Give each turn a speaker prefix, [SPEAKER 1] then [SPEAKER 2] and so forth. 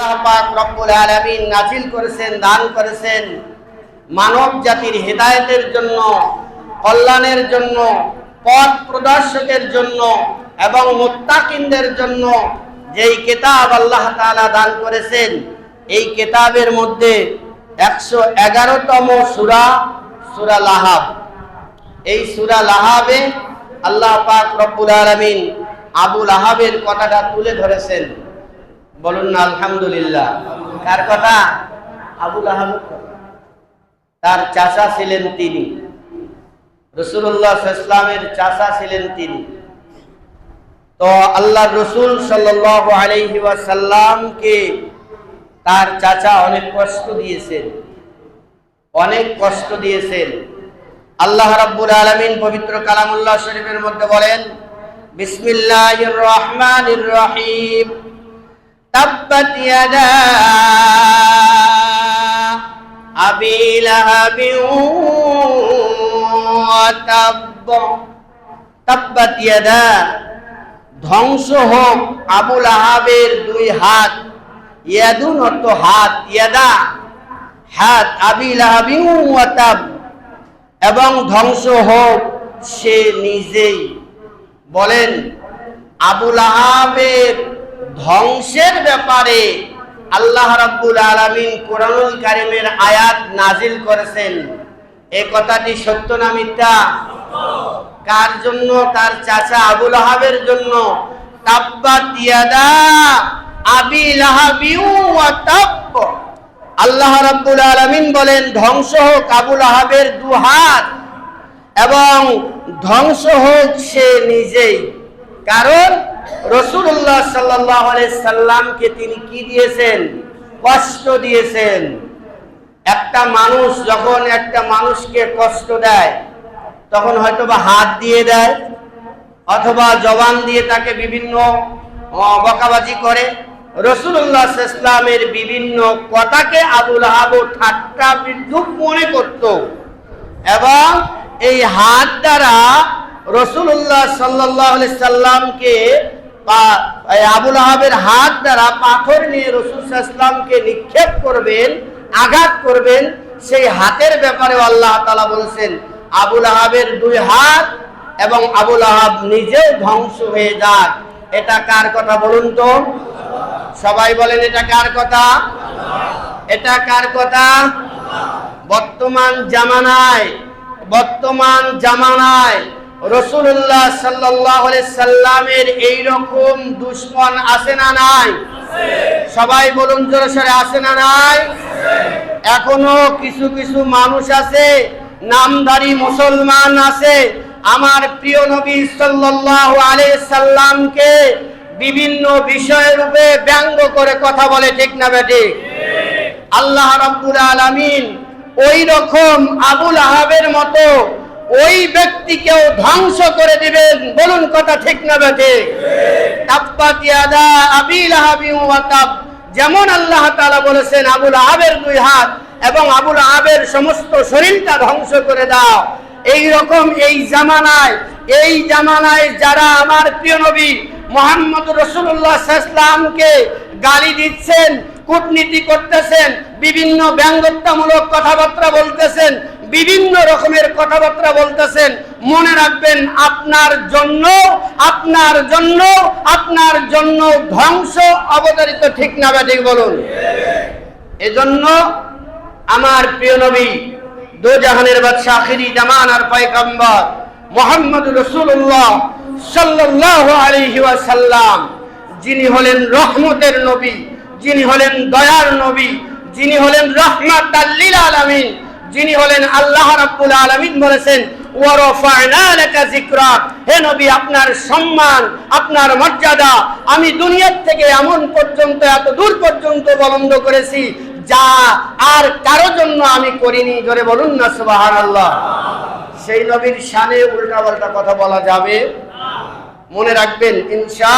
[SPEAKER 1] আল্লাহ পাক রব্বুল আলামিন নাজিল করেছেন, দান করেছেন। মানব জাতির হেদায়েতের জন্য, কল্যাণের জন্য, পথ প্রদর্শকের জন্য এবং মুত্তাকিনদের জন্য যেই কিতাব আল্লাহ তাআলা দান করেছেন, এই কিতাবের মধ্যে একশো এগারোতম সুরা সুরা লাহাব। এই সুরা লাহাবে আল্লাহ পাক রব্বুল আলামিন আবুল আহাবের কথাটা তুলে ধরেছেন। বলুন না, আলহামদুলিল্লাহ। কার কথা? আবুল আহাবের তার চাচা ছিলেন তিনি। রসুল্লাহ ইসলামের চাচা ছিলেন তিনি। তো আল্লাহ রসুল সাল্লাহ তার চাচা অনেক কষ্ট দিয়েছেন। অনেক কষ্ট দিয়েছেন। আল্লাহ রাব্বুল আলামিন পবিত্র কালামুল্লাহ শরীফের মধ্যে বলেন, বিসমিল্লাহির রহমান রহিম। আবি লাহাবি ওয়া তাব্ব। তাব্বাত ইয়াদা, ধ্বংস হোক আবুল আহাবের দুই হাত, ইয়াদুন অর্থ হাত, ইয়াদা, হাত আবি লাহাবি ওয়া এবং ধ্বংস হোক সে নিজেই। বলেন আবুল আহাবের ধ্বংসের ব্যাপারে আল্লাহ রাব্বুল আলামিন কোরআনুল কারিমের আয়াত নাজিল করেছেন। এই কথাটি সত্য না মিথ্যা? কার জন্য? তার চাচা আবুল আহাবের জন্য? আল্লাহ রাব্বুল আলামিন বলেন, ধ্বংস হোক আবুল আহাবের দু হাত এবং ধ্বংস হোক সে নিজেই। কারণ রসুল্লাহ সাল্লাহ সাল্লামকে তিনি কি দিয়েছেন? কষ্ট দিয়েছেন। একটা মানুষ যখন একটা মানুষকে কষ্ট দেয়, তখন হয়তো বা হাত দিয়ে দেয়, অথবা জবান দিয়ে তাকে বিভিন্ন বকাবাজি করে। রসুল্লাহ ইসলামের বিভিন্ন কথাকে আবুল আহাব ঠাট্টা বিদ্রুপ মনে করত। এবং এই হাত দ্বারা রসুল্লাহ সাল্লাহ সাল্লামকে আবুল আহাবের হাত দ্বারা পাথর নিয়ে রসুল ইসলামকে নিক্ষেপ করবেন, আঘাত করবেন, সেই হাতের ব্যাপারে আল্লাহ তালা বলেছেন, আবুল আহাবের দুই হাত এবং আবুল আহাব নিজেও ধ্বংস হয়ে যাক। এটা কার কথা বলুন তো? সবাই বলেন, এটা কার কথা? এটা কার কথা? বর্তমান জামানায় বর্তমান জামানায় রসুল্লাহ সাল্লাহ সাল্লামের এইরকম দুশ্মন আছে না নাই? সবাই বলুন জোরে সরে, আছে না নাই? এখনও কিছু কিছু মানুষ আছে, নামধারী মুসলমান আছে। আমার প্রিয় নবী আলাইহি সাল্লামকে বিভিন্ন বিষয়ের রূপে ব্যঙ্গ করে কথা বলে, ঠিক না বেঠিক? আল্লাহ রাব্বুল আলামিন ওই রকম আবুল আহাবের মতো ওই ব্যক্তিকেও ধ্বংস করে দিবেন। বলুন কথা ঠিক না তাব। যেমন আল্লাহ বলেছেন, আবুল আবের দুই হাত এবং আবুল আবের সমস্ত শরীরটা ধ্বংস করে দাও। এই রকম এই জামানায় এই জামানায় যারা আমার প্রিয় নবী মোহাম্মদ রসুল্লাহ ইসলামকে গালি দিচ্ছেন, কূটনীতি করতেছেন, বিভিন্ন ব্যঙ্গত্বমূলক কথাবার্তা বলতেছেন বিভিন্ন রকমের কথাবার্তা বলতেছেন। মনে রাখবেন, আপনার জন্য আপনার জন্য আপনার জন্য ধ্বংস অবতারিত ঠিক না বা ঠিক বলুন। এজন্য আমার প্রিয় নবী দো জাহানের বাদশাহ আখিরি জামান আর পয়গম্বর মোহাম্মদ রসুল্লাহ সাল্লাহ আলাইহি ওয়াসাল্লাম, যিনি হলেন রহমতের নবী, যিনি হলেন দয়ার নবী, যিনি হলেন রহমাত আলামিন যিনি হলেন আল্লাহ রাব্বুল আলামিন বলেছেন হে নবী, আপনার সম্মান, আপনার মর্যাদা আমি দুনিয়ার থেকে এমন পর্যন্ত, এত দূর পর্যন্ত বলন্দ করেছি, যা আর কারও জন্য আমি করিনি। জোরে বলুন না, সুবহানাল্লাহ। সেই নবীর শানে উল্টা পাল্টা কথা বলা যাবে। মনে রাখবেন, ইনশা